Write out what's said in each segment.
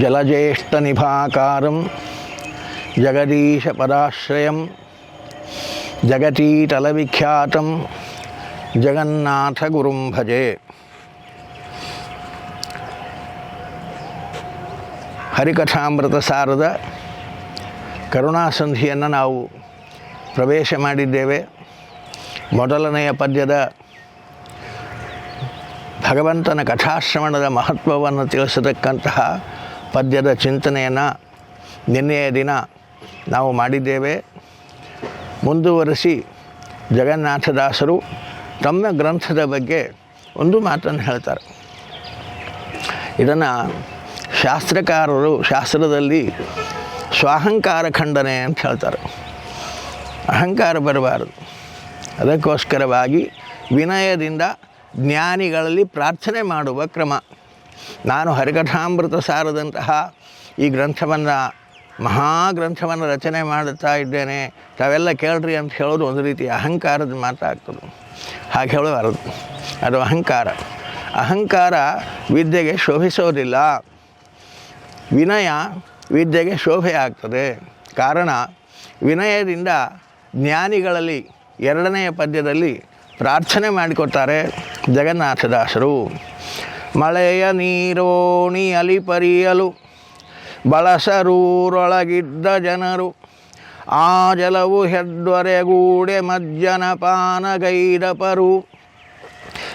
ಜಲಜ್ಯೇಷ್ಠನಿಭಾಕಾರಂ ಜಗದೀಶಪದಾಶ್ರಯಂ ಜಗತೀಟಲವಿಖ್ಯಾತಂ ಜಗನ್ನಾಥಗುರುಂ ಭಜೆ ಹರಿಕಥಾಮೃತ ಸಾರದ ಕರುಣಾಸಂಧಿಯನ್ನು ನಾವು ಪ್ರವೇಶ ಮಾಡಿದ್ದೇವೆ. ಮೊದಲನೆಯ ಪದ್ಯದ ಭಗವಂತನ ಕಥಾಶ್ರವಣದ ಮಹತ್ವವನ್ನು ತಿಳಿಸತಕ್ಕಂತಹ ಪದ್ಯದ ಚಿಂತನೆಯನ್ನು ನಿನ್ನೆಯ ದಿನ ನಾವು ಮಾಡಿದ್ದೇವೆ. ಮುಂದುವರಿಸಿ ಜಗನ್ನಾಥದಾಸರು ತಮ್ಮ ಗ್ರಂಥದ ಬಗ್ಗೆ ಒಂದು ಮಾತನ್ನು ಹೇಳ್ತಾರೆ. ಇದನ್ನು ಶಾಸ್ತ್ರಕಾರರು ಶಾಸ್ತ್ರದಲ್ಲಿ ಸ್ವಾಹಂಕಾರ ಖಂಡನೆ ಅಂತ ಹೇಳ್ತಾರೆ. ಅಹಂಕಾರ ಬರಬಾರದು. ಅದಕ್ಕೋಸ್ಕರವಾಗಿ ವಿನಯದಿಂದ ಜ್ಞಾನಿಗಳಲ್ಲಿ ಪ್ರಾರ್ಥನೆ ಮಾಡುವ ಕ್ರಮ. ನಾನು ಹರಿಕಥಾಮೃತ ಸಾರದಂತಹ ಈ ಗ್ರಂಥವನ್ನು, ಮಹಾಗ್ರಂಥವನ್ನು ರಚನೆ ಮಾಡುತ್ತಾ ಇದ್ದೇನೆ. ತಾವೆಲ್ಲ ಕೇಳ್ರಿ ಅಂತ ಹೇಳೋದು ಒಂದು ರೀತಿ ಅಹಂಕಾರದ ಮಾತಾಗ್ತದೆ. ಹಾಗೆ ಹೇಳಬಾರದು. ಅದು ಅಹಂಕಾರ. ಅಹಂಕಾರ ವಿದ್ಯೆಗೆ ಶೋಭಿಸೋದಿಲ್ಲ. ವಿನಯ ವಿದ್ಯೆಗೆ ಶೋಭೆ ಆಗ್ತದೆ. ಕಾರಣ, ವಿನಯದಿಂದ ಜ್ಞಾನಿಗಳಲ್ಲಿ ಎರಡನೆಯ ಪದ್ಯದಲ್ಲಿ ಪ್ರಾರ್ಥನೆ ಮಾಡಿಕೊಡ್ತಾರೆ ಜಗನ್ನಾಥದಾಸರು ಮಳೆಯ ನೀರೋಣಿ ಪರಿಯಲು ಬಳಸರೂರೊಳಗಿದ್ದ ಜನರು, ಆ ಜಲವು ಹೆದ್ದೊರೆಗೂಡೆ ಮಜ್ಜನ ಪಾನಗೈದಪರು.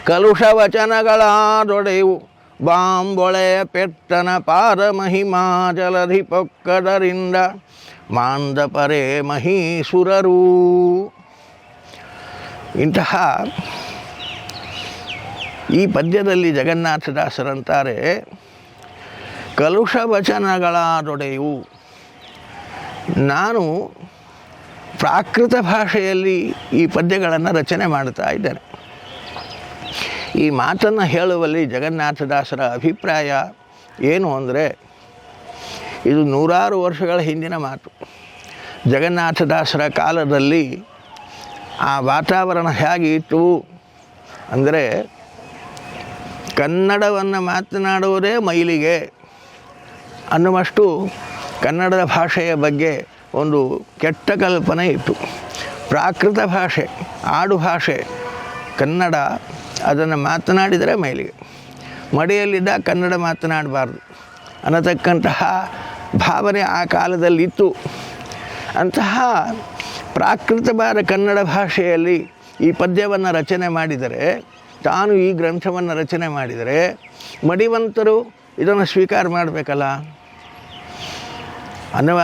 ಕಲುಷ ವಚನಗಳಾದೊಡೆಯು ಬಾಂಬೊಳೆಯ ಪೆಟ್ಟನ ಪಾದ ಮಹಿಮಾ ಜಲಧಿ ಪೊಕ್ಕದರಿಂದ ಮಾಂದಪರೇ ಮಹೀಸುರರೂ ಇಂತಹ ಈ ಪದ್ಯದಲ್ಲಿ ಜಗನ್ನಾಥದಾಸರಂತಾರೆ ಕಲುಷ ವಚನಗಳಾದೊಡೆಯು ನಾನು ಪ್ರಾಕೃತ ಭಾಷೆಯಲ್ಲಿ ಈ ಪದ್ಯಗಳನ್ನು ರಚನೆ ಮಾಡ್ತಾ ಇದ್ದೇನೆ. ಈ ಮಾತನ್ನು ಹೇಳುವಲ್ಲಿ ಜಗನ್ನಾಥದಾಸರ ಅಭಿಪ್ರಾಯ ಏನು ಅಂದರೆ, ಇದು ನೂರಾರು ವರ್ಷಗಳ ಹಿಂದಿನ ಮಾತು. ಜಗನ್ನಾಥದಾಸರ ಕಾಲದಲ್ಲಿ ಆ ವಾತಾವರಣ ಹೇಗಿತ್ತು ಅಂದರೆ ಕನ್ನಡವನ್ನು ಮಾತನಾಡುವುದೇ ಮೈಲಿಗೆ. ಅನ್ನುವಷ್ಟು ಕನ್ನಡದ ಭಾಷೆಯ ಬಗ್ಗೆ ಒಂದು ಕೆಟ್ಟ ಕಲ್ಪನೆ ಇತ್ತು. ಪ್ರಾಕೃತ ಭಾಷೆ, ಆಡು ಭಾಷೆ, ಕನ್ನಡ ಅದನ್ನು ಮಾತನಾಡಿದರೆ ಮೈಲಿಗೆ. ಮಡಿಯಲ್ಲಿದ್ದ ಕನ್ನಡ ಮಾತನಾಡಬಾರ್ದು. ಅನ್ನತಕ್ಕಂತಹ ಭಾವನೆ ಆ ಕಾಲದಲ್ಲಿತ್ತು. ಅಂತಹ ಪ್ರಾಕೃತವಾದ ಕನ್ನಡ ಭಾಷೆಯಲ್ಲಿ ಈ ಪದ್ಯವನ್ನು ರಚನೆ ಮಾಡಿದರೆ ತಾನು ಈ ಗ್ರಂಥವನ್ನು ರಚನೆ ಮಾಡಿದರೆ ಮಡಿವಂತರು ಇದನ್ನು ಸ್ವೀಕಾರ ಮಾಡಬೇಕಲ್ಲ? ಅನ್ನುವ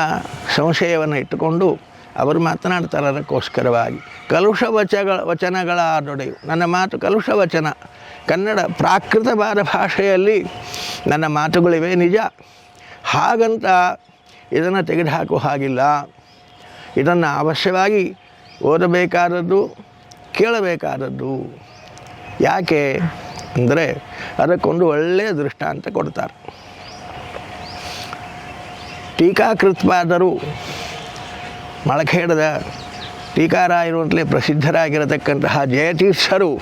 ಸಂಶಯವನ್ನು ಇಟ್ಟುಕೊಂಡು ಅವರು ಮಾತನಾಡ್ತಾರೆ ಅದಕ್ಕೋಸ್ಕರವಾಗಿ. ಕಲುಷ ವಚಗಳ, ವಚನಗಳಾದೊಡೆಯು. ನನ್ನ ಮಾತು ಕಲುಷ ವಚನ. ಕನ್ನಡ ಪ್ರಾಕೃತವಾದ ಭಾಷೆಯಲ್ಲಿ ನನ್ನ ಮಾತುಗಳಿವೆ, ನಿಜ. ಹಾಗಂತ ಇದನ್ನು ತೆಗೆದುಹಾಕುವ ಹಾಗಿಲ್ಲ. ಇದನ್ನು ಅವಶ್ಯವಾಗಿ ಓದಬೇಕಾದದ್ದು, ಕೇಳಬೇಕಾದದ್ದು. ಯಾಕೆ ಅಂದರೆ ಅದಕ್ಕೊಂದು ಒಳ್ಳೆಯ ದೃಷ್ಟಾಂತ ಕೊಡ್ತಾರೆ. ಟೀಕಾಕೃತ್ಪಾದರು ಮಳಖೇಡದ ಟೀಕಾರಾಯರುವಂತಲೇ ಪ್ರಸಿದ್ಧರಾಗಿರತಕ್ಕಂತಹ ಜಯತೀರ್ಥರು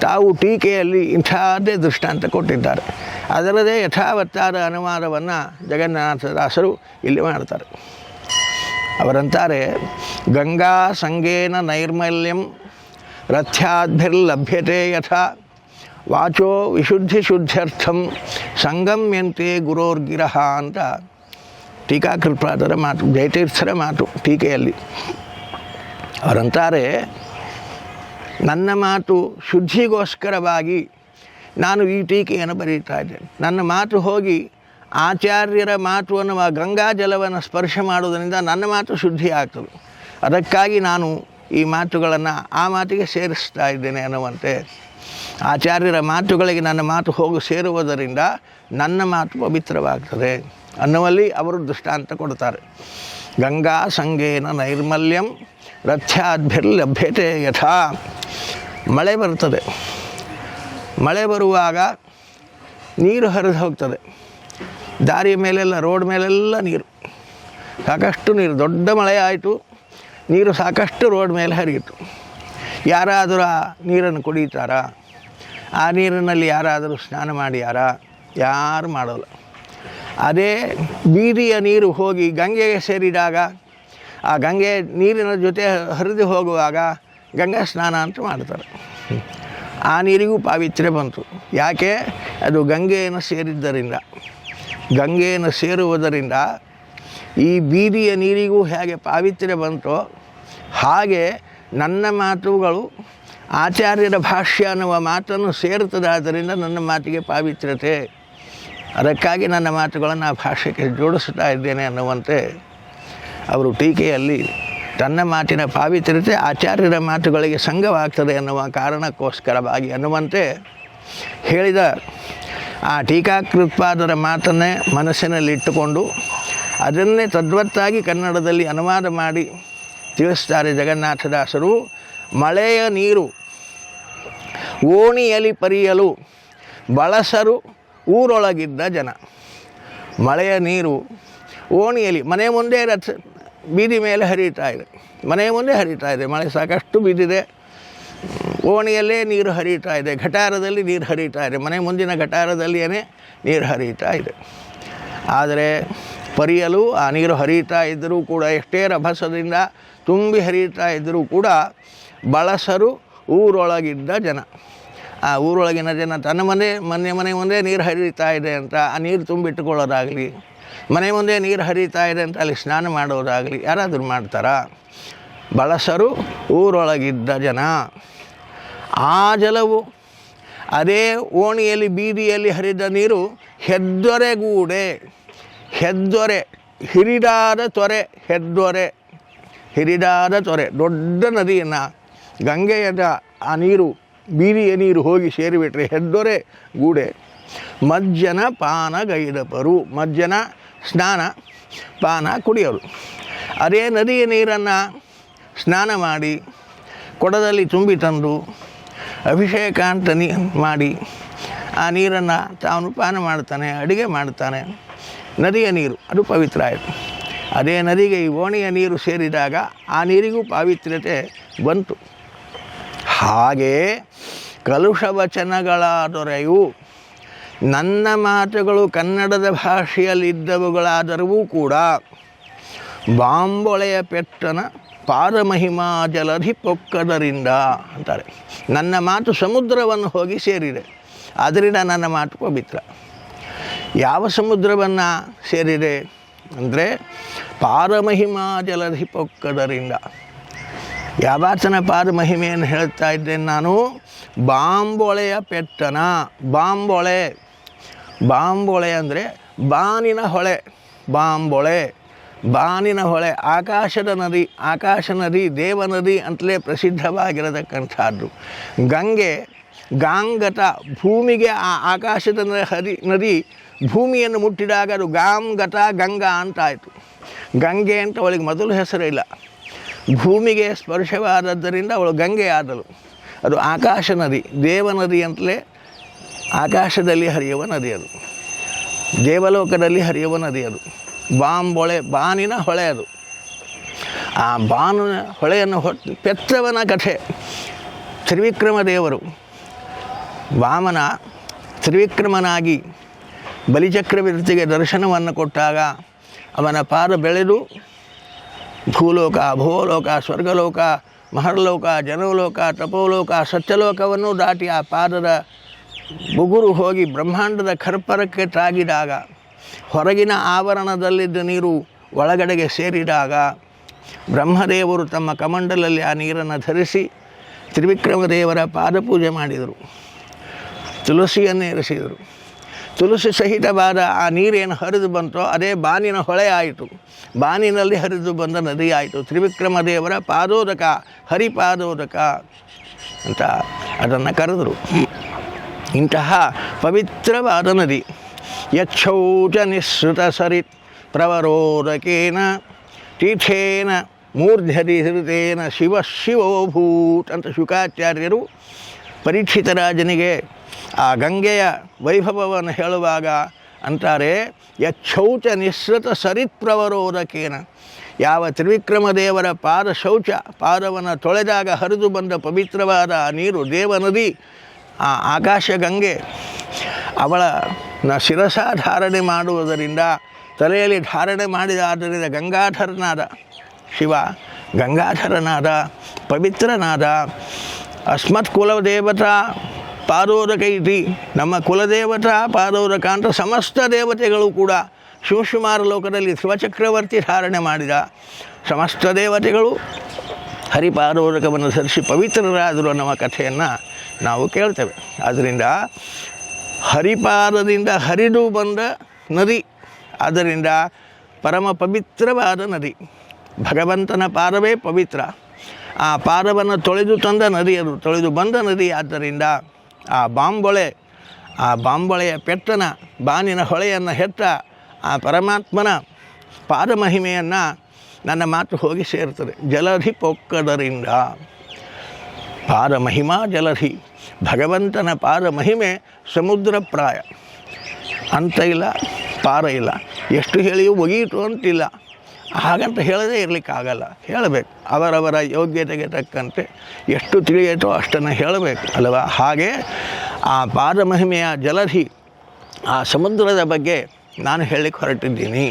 ತಾವು ಟೀಕೆಯಲ್ಲಿ ಇಂಥದ್ದೇ ದೃಷ್ಟಾಂತ ಕೊಟ್ಟಿದ್ದಾರೆ. ಅದರದೇ ಯಥಾವತ್ತಾದ ಅನುವಾದವನ್ನು ಜಗನ್ನಾಥದಾಸರು ಇಲ್ಲಿ ಮಾಡ್ತಾರೆ. ಅವರಂತಾರೆ, ಗಂಗಾ ಸಂಗೇನ ನೈರ್ಮಲ್ಯಂ ರಥ್ಯಾದ್ಭಿರ್ಲಭ್ಯತೆ ಯಥಾ ವಾಚೋ ವಿಶುದ್ಧಿ ಶುದ್ಧ್ಯರ್ಥಂ ಸಂಗಮ್ಯಂತೆ ಗುರೋರ್ಗಿರಹ ಅಂತ ಟೀಕಾಕೃಪಾದರ ಮಾತು ಜಯತೀರ್ಥರ ಮಾತು ಟೀಕೆಯಲ್ಲಿ ಅವರಂತಾರೆ ನನ್ನ ಮಾತು ಶುದ್ಧಿಗೋಸ್ಕರವಾಗಿ ನಾನು ಈ ಟೀಕೆಯನ್ನು ಬರೀತಾ ಇದ್ದೇನೆ. ನನ್ನ ಮಾತು ಹೋಗಿ ಆಚಾರ್ಯರ ಮಾತು ಅನ್ನುವ ಗಂಗಾ ಜಲವನ್ನು ಸ್ಪರ್ಶ ಮಾಡುವುದರಿಂದ ನನ್ನ ಮಾತು ಶುದ್ಧಿ ಆಗ್ತದೆ ಅದಕ್ಕಾಗಿ ನಾನು ಈ ಮಾತುಗಳನ್ನು ಆ ಮಾತಿಗೆ ಸೇರಿಸ್ತಾ ಇದ್ದೇನೆ ಅನ್ನುವಂತೆ ಆಚಾರ್ಯರ ಮಾತುಗಳಿಗೆ ನನ್ನ ಮಾತು ಹೋಗಿ ಸೇರುವುದರಿಂದ ನನ್ನ ಮಾತು ಪವಿತ್ರವಾಗ್ತದೆ ಅನ್ನುವಲ್ಲಿ ಅವರು ದೃಷ್ಟಾಂತ ಕೊಡ್ತಾರೆ ಗಂಗಾ ಸಂಗೇನ ನೈರ್ಮಲ್ಯಂ ರಥ್ಯಾದ್ಭಿರ್ಲಭ್ಯತೆ ಯಥಾ. ಮಳೆ ಬರ್ತದೆ ಮಳೆ ಬರುವಾಗ ನೀರು ಹರಿದು ಹೋಗ್ತದೆ. ದಾರಿಯ ಮೇಲೆಲ್ಲ, ರೋಡ್ ಮೇಲೆಲ್ಲ ನೀರು. ಸಾಕಷ್ಟು ನೀರು. ದೊಡ್ಡ ಮಳೆ ಆಯಿತು. ನೀರು ಸಾಕಷ್ಟು ರೋಡ್ ಮೇಲೆ ಹರಿಯಿತು. ಯಾರಾದರೂ ಆ ನೀರನ್ನು ಕುಡಿತಾರಾ ಆ ನೀರಿನಲ್ಲಿ ಯಾರಾದರೂ ಸ್ನಾನ ಮಾಡ್ಯಾರಾ? ಯಾರು ಮಾಡೋಲ್ಲ. ಅದೇ ಬೀದಿಯ ನೀರು ಹೋಗಿ ಗಂಗೆಗೆ ಸೇರಿದಾಗ, ಆ ಗಂಗೆ ನೀರಿನ ಜೊತೆ ಹರಿದು ಹೋಗುವಾಗ ಗಂಗಾ ಸ್ನಾನ ಅಂತ ಮಾಡ್ತಾರೆ. ಆ ನೀರಿಗೂ ಪಾವಿತ್ರ್ಯ ಬಂತು. ಯಾಕೆ? ಅದು ಗಂಗೆಯನ್ನು ಸೇರಿದ್ದರಿಂದ. ಗಂಗೆಯನ್ನು ಸೇರುವುದರಿಂದ ಈ ಬೀದಿಯ ನೀರಿಗೂ ಹೇಗೆ ಪಾವಿತ್ರ್ಯ ಬಂತೋ ಹಾಗೆ ನನ್ನ ಮಾತುಗಳು ಆಚಾರ್ಯರ ಭಾಷ್ಯ ಅನ್ನುವ ಮಾತನ್ನು ಸೇರುತ್ತದಾದ್ದರಿಂದ ನನ್ನ ಮಾತಿಗೆ ಪಾವಿತ್ರ್ಯತೆ. ಅದಕ್ಕಾಗಿ ನನ್ನ ಮಾತುಗಳನ್ನು ಆ ಭಾಷೆಗೆ ಜೋಡಿಸ್ತಾ ಇದ್ದೇನೆ ಅನ್ನುವಂತೆ ಅವರು ಟೀಕೆಯಲ್ಲಿ ತನ್ನ ಮಾತಿನ ಪಾವಿತ್ರ್ಯತೆ ಆಚಾರ್ಯರ ಮಾತುಗಳಿಗೆ ಸಂಘವಾಗ್ತದೆ ಅನ್ನುವ ಕಾರಣಕ್ಕೋಸ್ಕರವಾಗಿ ಅನ್ನುವಂತೆ ಹೇಳಿದ ಆ ಟೀಕಾಕೃತ್ಪಾದರ ಮಾತನ್ನೇ ಮನಸ್ಸಿನಲ್ಲಿಟ್ಟುಕೊಂಡು ಅದನ್ನೇ ತದ್ವತ್ತಾಗಿ ಕನ್ನಡದಲ್ಲಿ ಅನುವಾದ ಮಾಡಿ ತಿಳಿಸ್ತಾರೆ ಜಗನ್ನಾಥದಾಸರು, ಮಳೆಯ ನೀರು ಓಣಿಯಲಿ ಪರಿಯಲು ಬಳಸರು ಊರೊಳಗಿದ್ದ ಜನ. ಮಳೆಯ ನೀರು ಓಣಿಯಲ್ಲಿ ಮನೆ ಮುಂದೆ ರಥ ಬೀದಿ ಮೇಲೆ ಹರಿತಾ ಇದೆ. ಮನೆ ಮುಂದೆ ಹರಿತಾ ಇದೆ, ಮಳೆ ಸಾಕಷ್ಟು ಬಿದ್ದಿದೆ ಓಣಿಯಲ್ಲೇ ನೀರು ಹರಿತಾ ಇದೆ, ಘಟಾರದಲ್ಲಿ ನೀರು ಹರಿತಾ ಇದೆ, ಮನೆ ಮುಂದಿನ ಘಟಾರದಲ್ಲಿಯೇ ನೀರು ಹರಿತಾ ಇದೆ. ಆದರೆ ಪರಿಯಲು, ಆ ನೀರು ಹರಿತಾ ಇದ್ದರೂ ಕೂಡ ಎಷ್ಟೇ ರಭಸದಿಂದ ತುಂಬಿ ಹರಿತಾ ಇದ್ದರೂ ಕೂಡ ಬಳಸರು ಊರೊಳಗಿದ್ದ ಜನ. ಆ ಊರೊಳಗಿನ ಜನ ತನ್ನ ಮನೆ ಮನೆ ಮನೆ ಮುಂದೆ ನೀರು ಹರಿತಾ ಇದೆ ಅಂತ, ಆ ನೀರು ತುಂಬಿಟ್ಟುಕೊಳ್ಳೋದಾಗಲಿ, ಮನೆ ಮುಂದೆ ನೀರು ಹರಿತಾ ಇದೆ ಅಂತ ಅಲ್ಲಿ ಸ್ನಾನ ಮಾಡೋದಾಗಲಿ, ಯಾರಾದರೂ ಮಾಡ್ತಾರಾ? ಬಳಸರು ಊರೊಳಗಿದ್ದ ಜನ. ಆ ಜಲವು ಅದೇ ಓಣಿಯಲ್ಲಿ, ಬೀದಿಯಲ್ಲಿ ಹರಿದ ನೀರು ಹೆದ್ದೊರೆಗೂಡೆ ಹೆದ್ದೊರೆ, ಹಿರಿದಾದ ತೊರೆ, ಹೆದ್ದೊರೆ, ಹಿರಿದಾದ ತೊರೆ, ದೊಡ್ಡ ನದಿಯನ್ನು, ಗಂಗೆಯದ ಆ ನೀರು, ಬೀದಿಯ ನೀರು ಹೋಗಿ ಸೇರಿಬಿಟ್ರೆ ಹೆದ್ದೊರೆ ಗೂಡೆ. ಮಜ್ಜನ ಪಾನಗೈದಪರು ಮಜ್ಜನ ಸ್ನಾನ ಪಾನ ಕುಡಿಯೋರು ಅದೇ ನದಿಯ ನೀರನ್ನು ಸ್ನಾನ ಮಾಡಿ, ಕೊಡದಲ್ಲಿ ತುಂಬಿ ತಂದು ಅಭಿಷೇಕ ಅಂತ ನೀ ಮಾಡಿ, ಆ ನೀರನ್ನು ತಾನು ಪಾನ ಮಾಡ್ತಾನೆ, ಅಡುಗೆ ಮಾಡ್ತಾನೆ. ನದಿಯ ನೀರು, ಅದು ಪವಿತ್ರ ಆಯಿತು. ಅದೇ ನದಿಗೆ ಈ ಓಣಿಯ ನೀರು ಸೇರಿದಾಗ ಆ ನೀರಿಗೂ ಪಾವಿತ್ರ್ಯತೆ ಬಂತು. ಹಾಗೆ ಕಲುಷ ವಚನಗಳ ದೊರೆಯು. ನನ್ನ ಮಾತುಗಳು ಕನ್ನಡದ ಭಾಷೆಯಲ್ಲಿದ್ದವುಗಳಾದರೂ ಕೂಡ ಬಾಂಬೊಳೆಯ ಪೆಟ್ಟನ ಪಾದಮಹಿಮಾ ಜಲಧಿ ಪೊಕ್ಕದರಿಂದ ಅಂತಾರೆ. ನನ್ನ ಮಾತು ಸಮುದ್ರವನ್ನು ಹೋಗಿ ಸೇರಿದೆ. ಅದರಿಂದ ನನ್ನ ಮಾತು ಪವಿತ್ರ. ಯಾವ ಸಮುದ್ರವನ್ನು ಸೇರಿದೆ ಅಂದರೆ ಪಾರಮಹಿಮಾ ಜಲಧಿ ಪೊಕ್ಕದರಿಂದ ಯಾವಾತನ ಪಾದ ಮಹಿಮೆಯನ್ನು ಹೇಳ್ತಾ ಇದ್ದೇನೆ ನಾನು, ಬಾಂಬೊಳೆಯ ಪೆಟ್ಟನ, ಬಾಂಬೊಳೆ. ಬಾಂಬೊಳೆ ಅಂದರೆ ಬಾನಿನ ಹೊಳೆ, ಬಾಂಬೊಳೆ. ಬಾನಿನ ಹೊಳೆ, ಆಕಾಶದ ನದಿ, ಆಕಾಶ ನದಿ, ದೇವ ನದಿ ಅಂತಲೇ ಪ್ರಸಿದ್ಧವಾಗಿರತಕ್ಕಂಥದ್ದು. ಗಂಗೆ ಗಾಂಗತ ಭೂಮಿಗೆ ಆ ಆಕಾಶದ ಹರಿ, ನದಿ ಭೂಮಿಯನ್ನು ಮುಟ್ಟಿದಾಗ ಅದು ಗಾಂಗತ ಗಂಗಾ ಅಂತ ಆಯಿತು ಗಂಗೆ ಅಂತ ಅವಳಿಗೆ ಮೊದಲು ಹೆಸರಿಲ್ಲ ಭೂಮಿಗೆ ಸ್ಪರ್ಶವಾದದ್ದರಿಂದ ಅವಳು ಗಂಗೆ ಆದಳು. ಅದು ಆಕಾಶ ನದಿ, ದೇವ ನದಿ ಅಂತಲೇ ಆಕಾಶದಲ್ಲಿ ಹರಿಯುವ ನದಿ ಅದು. ದೇವಲೋಕದಲ್ಲಿ ಹರಿಯುವ ನದಿ ಅದು. ಬಾಂಬೊಳೆ ಬಾನಿನ ಹೊಳೆ ಅದು. ಆ ಬಾನಿನ ಹೊಳೆಯನ್ನು ಹೊತ್ತು ಪೆತ್ತವನ ಕಥೆ. ತ್ರಿವಿಕ್ರಮ ದೇವರು ವಾಮನ ತ್ರಿವಿಕ್ರಮನಾಗಿ ಬಲಿಚಕ್ರವರ್ತಿಗೆ ದರ್ಶನವನ್ನು ಕೊಟ್ಟಾಗ ಅವನ ಪಾದ ಬೆಳೆದು ಭೂಲೋಕ ಭೂಲೋಕ ಸ್ವರ್ಗಲೋಕ, ಮಹರ್ಲೋಕ ಜನಲೋಕ ತಪೋಲೋಕ, ಸತ್ಯಲೋಕವನ್ನು ದಾಟಿ ಆ ಪಾದದ ಬುಗುರು ಹೋಗಿ ಬ್ರಹ್ಮಾಂಡದ ಕರ್ಪರಕ್ಕೆ ತಾಗಿದಾಗ, ಹೊರಗಿನ ಆವರಣದಲ್ಲಿದ್ದ ನೀರು ಒಳಗಡೆಗೆ ಸೇರಿದಾಗ ಬ್ರಹ್ಮದೇವರು ತಮ್ಮ ಕಮಂಡಲಲ್ಲಿ ಆ ನೀರನ್ನು ಧರಿಸಿ ತ್ರಿವಿಕ್ರಮದೇವರ ಪಾದಪೂಜೆ ಮಾಡಿದರು. ತುಳಸಿಯನ್ನು ಇರಿಸಿದರು. ತುಳಸಿ ಸಹಿತವಾದ ಆ ನೀರೇನು ಹರಿದು ಬಂತೋ ಅದೇ ಬಾನಿನ ಹೊಳೆ ಆಯಿತು. ಬಾನಿನಲ್ಲಿ ಹರಿದು ಬಂದ ನದಿ ಆಯಿತು. ತ್ರಿವಿಕ್ರಮ ದೇವರ ಪಾದೋದಕ, ಹರಿಪಾದೋದಕ ಅಂತ ಅದನ್ನು ಕರೆದರು. ಇಂತಹ ಪವಿತ್ರವಾದ ನದಿ, ಯಕ್ಷೌಚ ನಿಸ್ಸೃತ ಸರಿತ್ ಪ್ರವರೋದಕೇನ, ತೀರ್ಥೇನ ಮೂರ್ಧರಿ ಹೃತೇನ ಶಿವ ಶಿವೋಭೂತ್ ಅಂತ ಶುಕಾಚಾರ್ಯರು ಪರೀಕ್ಷಿತ ರಾಜನಿಗೆ ಆ ಗಂಗೆಯ ವೈಭವವನ್ನು ಹೇಳುವಾಗ ಅಂತಾರೆ ಯೌಚ ನಿಸೃತ ಸರಿತ್ ಪ್ರವರೋದಕೇನ ಯಾವ ತ್ರಿವಿಕ್ರಮ ದೇವರ ಪಾದ ಶೌಚ ಪಾದವನ್ನು ತೊಳೆದಾಗ ಹರಿದು ಬಂದ ಪವಿತ್ರವಾದ ನೀರು ದೇವನದಿ, ಆ ಆಕಾಶ ಗಂಗೆ, ಅವಳ ನ ಶಿರಸ ಧಾರಣೆ ಮಾಡುವುದರಿಂದ, ತಲೆಯಲ್ಲಿ ಧಾರಣೆ ಮಾಡಿದ ಆದ್ದರಿಂದ ಗಂಗಾಧರನಾದ ಶಿವ, ಗಂಗಾಧರನಾದ, ಪವಿತ್ರನಾದ ಅಸ್ಮತ್ ಕುಲದೇವತಾ ಪಾದೋದಕ ಇತಿ ನಮ್ಮ ಕುಲದೇವತಾ ಪಾದೋದಕ ಅಂತ ಸಮಸ್ತ ದೇವತೆಗಳು ಕೂಡ ಶಿವಶುಮಾರ ಲೋಕದಲ್ಲಿ ಶಿವಚಕ್ರವರ್ತಿ ಧಾರಣೆ ಮಾಡಿದ ಸಮಸ್ತ ದೇವತೆಗಳು ಹರಿಪಾದೋದಕವನ್ನು ಧರಿಸಿ ಪವಿತ್ರರಾದರು ಅನ್ನುವ ಕಥೆಯನ್ನು ನಾವು ಕೇಳ್ತೇವೆ. ಆದ್ದರಿಂದ ಹರಿಪಾದದಿಂದ ಹರಿದು ಬಂದ ನದಿ ಆದ್ದರಿಂದ ಪರಮ ಪವಿತ್ರವಾದ ನದಿ, ಭಗವಂತನ ಪಾದವೇ ಪವಿತ್ರ. ಆ ಪಾದವನ್ನು ತೊಳೆದು ತಂದ ನದಿ ಅದು, ತೊಳೆದು ಬಂದ ನದಿ. ಆದ್ದರಿಂದ ಆ ಬಾಂಬೊಳೆ, ಆ ಬಾಂಬೊಳೆಯ ಪೆಟ್ಟನ, ಬಾನಿನ ಹೊಳೆಯನ್ನು ಹೆತ್ತ ಆ ಪರಮಾತ್ಮನ ಪಾದ ಮಹಿಮೆಯನ್ನು ನನ್ನ ಮಾತು ಹೋಗಿ ಸೇರ್ತದೆ ಜಲಧಿ ಪೊಕ್ಕದರಿಂದ. ಪಾದ ಮಹಿಮಾ ಜಲಧಿ. ಭಗವಂತನ ಪಾದ ಮಹಿಮೆ ಸಮುದ್ರ ಪ್ರಾಯ. ಅಂತ ಇಲ್ಲ, ಪಾರ ಇಲ್ಲ. ಎಷ್ಟು ಹೇಳಿಯೂ ಒಗೀತು ಅಂತಿಲ್ಲ. ಹಾಗಂತ ಹೇಳದೇ ಇರಲಿಕ್ಕಾಗಲ್ಲ ಹೇಳಬೇಕು. ಅವರವರ ಯೋಗ್ಯತೆಗೆ ತಕ್ಕಂತೆ ಎಷ್ಟು ತಿಳಿಯಿತೋ ಅಷ್ಟನ್ನು ಹೇಳಬೇಕು, ಅಲ್ವಾ? ಹಾಗೆ ಆ ಪಾದಮಹಿಮೆಯ ಜಲಧಿ ಆ ಸಮುದ್ರದ ಬಗ್ಗೆ ನಾನು ಹೇಳಲಿಕ್ಕೆ ಹೊರಟಿದ್ದೀನಿ.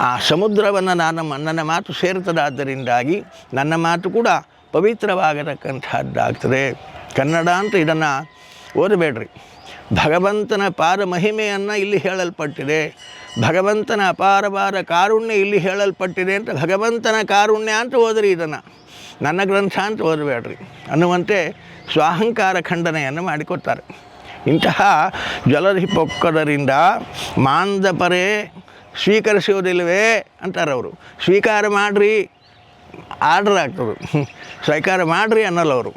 ಆ ಸಮುದ್ರವನ್ನು ನಾನು ನನ್ನ ಮಾತು ಸೇರ್ತದಾದ್ದರಿಂದಾಗಿ ನನ್ನ ಮಾತು ಕೂಡ ಪವಿತ್ರವಾಗತಕ್ಕಂಥದ್ದಾಗ್ತದೆ ಕನ್ನಡ ಅಂತ ಇದನ್ನು ಓದಬೇಡ್ರಿ. ಭಗವಂತನ ಪಾರ ಮಹಿಮೆಯನ್ನು ಇಲ್ಲಿ ಹೇಳಲ್ಪಟ್ಟಿದೆ. ಭಗವಂತನ ಅಪಾರವಾದ ಕಾರುಣ್ಯ ಇಲ್ಲಿ ಹೇಳಲ್ಪಟ್ಟಿದೆ ಅಂತ ಭಗವಂತನ ಕಾರುಣ್ಯ ಅಂತ ಓದ್ರಿ ಇದನ್ನು. ನನ್ನ ಗ್ರಂಥ ಅಂತ ಓದಬೇಡ್ರಿ. ಅನ್ನುವಂತೆ ಸ್ವಾಹಂಕಾರ ಖಂಡನೆಯನ್ನು ಮಾಡಿಕೊಡ್ತಾರೆ. ಇಂತಹ ಜಲಧಿ ಪೊಕ್ಕದರಿಂದ ಮಾಂದಪರೇ ಸ್ವೀಕರಿಸುವುದಿಲ್ಲವೇ ಅಂತಾರೆ ಅವರು ಸ್ವೀಕಾರ ಮಾಡಿರಿ. ಆರ್ಡ್ರ್ ಆಗ್ತದೆ ಸ್ವೀಕಾರ ಮಾಡಿರಿ ಅನ್ನಲ್ಲ ಅವರು.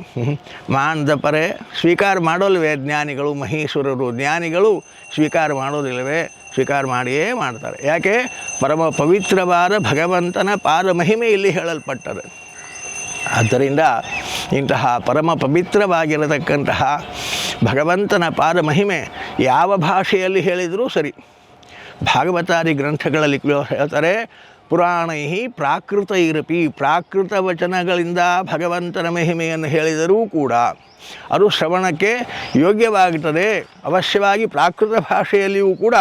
ಮಾಂದಪರೆ ಸ್ವೀಕಾರ ಮಾಡೋಲ್ವೇ ಜ್ಞಾನಿಗಳು, ಮಹೇಶ್ವರರು. ಜ್ಞಾನಿಗಳು ಸ್ವೀಕಾರ ಮಾಡೋದಿಲ್ಲವೇ, ಸ್ವೀಕಾರ ಮಾಡಿಯೇ ಮಾಡ್ತಾರೆ. ಯಾಕೆ? ಪರಮ ಪವಿತ್ರವಾದ ಭಗವಂತನ ಪಾದ ಮಹಿಮೆ ಇಲ್ಲಿ ಹೇಳಲ್ಪಟ್ಟದೆ ಆದ್ದರಿಂದ ಇಂತಹ ಪರಮ ಪವಿತ್ರವಾಗಿರತಕ್ಕಂತಹ ಭಗವಂತನ ಪಾದ ಮಹಿಮೆ ಯಾವ ಭಾಷೆಯಲ್ಲಿ ಹೇಳಿದರೂ ಸರಿ. ಭಾಗವತಾದಿ ಗ್ರಂಥಗಳಲ್ಲಿ ಹೇಳ್ತಾರೆ ಪುರಾಣೈ ಪ್ರಾಕೃತ ಇರಪಿ ಪ್ರಾಕೃತ ವಚನಗಳಿಂದ ಭಗವಂತನ ಮಹಿಮೆಯನ್ನು ಹೇಳಿದರೂ ಕೂಡ ಅದು ಶ್ರವಣಕ್ಕೆ ಯೋಗ್ಯವಾಗುತ್ತದೆ. ಅವಶ್ಯವಾಗಿ ಪ್ರಾಕೃತ ಭಾಷೆಯಲ್ಲಿಯೂ ಕೂಡ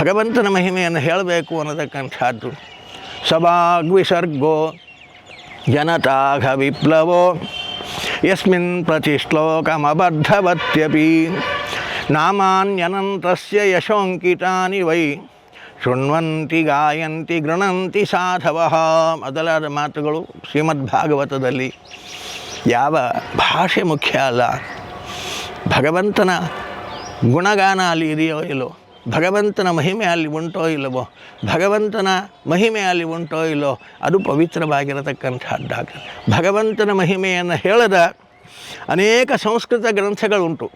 ಭಗವಂತನ ಮಹಿಮೆಯನ್ನು ಹೇಳಬೇಕು ಅನ್ನತಕ್ಕಂಥದ್ದು. ಸಭಾಗ್ವಿಸರ್ಗೋ ಜನತಾಘ ವಿಪ್ಲವೋ ಯಸ್ಮಿನ್ ಪ್ರತಿಶ್ಲೋಕಮಬದ್ಧವತ್ಯಪಿ. ನಾಮಾನ್ಯನಂತಸ್ಯ ಯಶೋಂಕಿತಾನಿ ವೈ. ಶೃಣ್ವಂತಿ ಗಾಯಂತಿ ಗೃಣಂತಿ ಸಾಧವ. ಮೊದಲಾದ ಮಾತುಗಳು ಶ್ರೀಮದ್ಭಾಗವತದಲ್ಲಿ. ಯಾವ ಭಾಷೆ ಮುಖ್ಯ ಅಲ್ಲ? ಭಗವಂತನ ಗುಣಗಾನ ಅಲ್ಲಿ ಇದೆಯೋ ಇಲ್ಲೋ ಭಗವಂತನ ಮಹಿಮೆ ಅಲ್ಲಿ ಉಂಟೋ ಇಲ್ಲವೋ? ಭಗವಂತನ ಮಹಿಮೆ ಅಲ್ಲಿ ಉಂಟೋ ಇಲ್ಲೋ ಅದು ಪವಿತ್ರವಾಗಿರತಕ್ಕಂಥದ್ದಾಗ್ತದೆ ಭಗವಂತನ ಮಹಿಮೆಯನ್ನು ಹೇಳದ ಅನೇಕ ಸಂಸ್ಕೃತ ಗ್ರಂಥಗಳುಂಟು.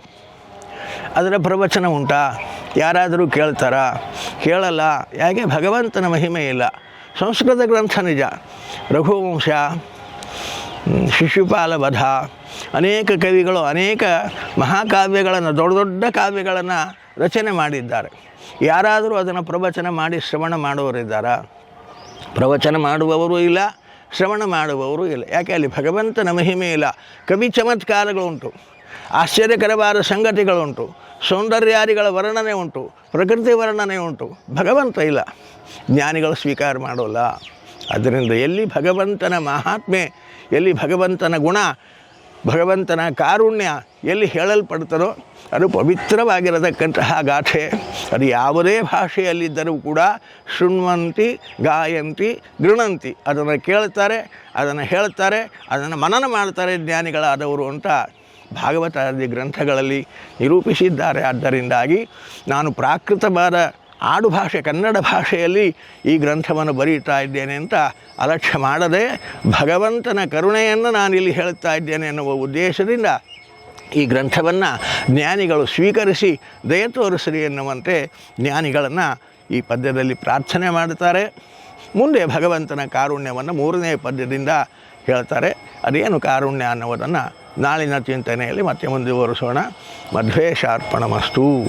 ಅದರ ಪ್ರವಚನ ಉಂಟಾ? ಯಾರಾದರೂ ಕೇಳ್ತಾರ? ಕೇಳಲ್ಲ. ಯಾಕೆ? ಭಗವಂತನ ಮಹಿಮೆ ಇಲ್ಲ. ಸಂಸ್ಕೃತ ಗ್ರಂಥ ನಿಜ. ರಘುವಂಶ ಶಿಶುಪಾಲ ವಧ, ಅನೇಕ ಕವಿಗಳು, ಅನೇಕ ಮಹಾಕಾವ್ಯಗಳನ್ನು, ದೊಡ್ಡ ದೊಡ್ಡ ಕಾವ್ಯಗಳನ್ನು ರಚನೆ ಮಾಡಿದ್ದಾರೆ. ಯಾರಾದರೂ ಅದನ್ನು ಪ್ರವಚನ ಮಾಡಿ ಶ್ರವಣ ಮಾಡುವವರಿದ್ದಾರಾ? ಪ್ರವಚನ ಮಾಡುವವರು ಇಲ್ಲ, ಶ್ರವಣ ಮಾಡುವವರು ಇಲ್ಲ. ಯಾಕೆ? ಅಲ್ಲಿ ಭಗವಂತನ ಮಹಿಮೆ ಇಲ್ಲ. ಕವಿ ಚಮತ್ಕಾರಗಳುಂಟು. ಆಶ್ಚರ್ಯಕರವಾದ ಸಂಗತಿಗಳುಂಟು. ಸೌಂದರ್ಯಾದಿಗಳ ವರ್ಣನೆ ಉಂಟು, ಪ್ರಕೃತಿ ವರ್ಣನೆ ಉಂಟು. ಭಗವಂತ ಇಲ್ಲ. ಜ್ಞಾನಿಗಳು ಸ್ವೀಕಾರ ಮಾಡೋಲ್ಲ. ಅದರಿಂದ ಎಲ್ಲಿ ಭಗವಂತನ ಮಹಾತ್ಮೆ, ಎಲ್ಲಿ ಭಗವಂತನ ಗುಣ, ಭಗವಂತನ ಕಾರುಣ್ಯ ಎಲ್ಲಿ ಹೇಳಲ್ಪಡ್ತಾರೋ ಅದು ಪವಿತ್ರವಾಗಿರತಕ್ಕಂತಹ ಗಾಥೆ ಅದು ಯಾವುದೇ ಭಾಷೆಯಲ್ಲಿದ್ದರೂ ಕೂಡ ಶೃಣ್ವಂತಿ, ಗಾಯಂತಿ, ಗೃಣಂತಿ ಅದನ್ನು ಕೇಳ್ತಾರೆ, ಅದನ್ನು ಹೇಳ್ತಾರೆ, ಅದನ್ನು ಮನನ ಮಾಡ್ತಾರೆ ಜ್ಞಾನಿಗಳಾದವರು ಅಂತ ಭಾಗವತಾದಿ ಗ್ರಂಥಗಳಲ್ಲಿ ನಿರೂಪಿಸಿದ್ದಾರೆ. ಆದ್ದರಿಂದಾಗಿ ನಾನು ಪ್ರಾಕೃತವಾದ ಆಡುಭಾಷೆ ಕನ್ನಡ ಭಾಷೆಯಲ್ಲಿ ಈ ಗ್ರಂಥವನ್ನು ಬರೀತಾ ಇದ್ದೇನೆ ಅಂತ ಅಲಕ್ಷ್ಯ ಮಾಡದೆ ಭಗವಂತನ ಕರುಣೆಯನ್ನು ನಾನಿಲ್ಲಿ ಹೇಳುತ್ತಾ ಇದ್ದೇನೆ ಎನ್ನುವ ಉದ್ದೇಶದಿಂದ ಈ ಗ್ರಂಥವನ್ನು ಜ್ಞಾನಿಗಳು ಸ್ವೀಕರಿಸಿ ದಯ ತೋರಿಸಲಿ ಎನ್ನುವಂತೆ ಜ್ಞಾನಿಗಳನ್ನು ಈ ಪದ್ಯದಲ್ಲಿ ಪ್ರಾರ್ಥನೆ ಮಾಡುತ್ತಾರೆ. ಮುಂದೆ ಭಗವಂತನ ಕಾರುಣ್ಯವನ್ನು ಮೂರನೇ ಪದ್ಯದಿಂದ ಹೇಳ್ತಾರೆ. ಅದೇನು ಕಾರುಣ್ಯ ಅನ್ನುವುದನ್ನು ನಾಳಿನ ಚಿಂತನೆಯಲ್ಲಿ ಮತ್ತೆ ಮುಂದುವರಿಸೋಣ. ಮಧ್ವೇಶಾರ್ಪಣಮಸ್ತು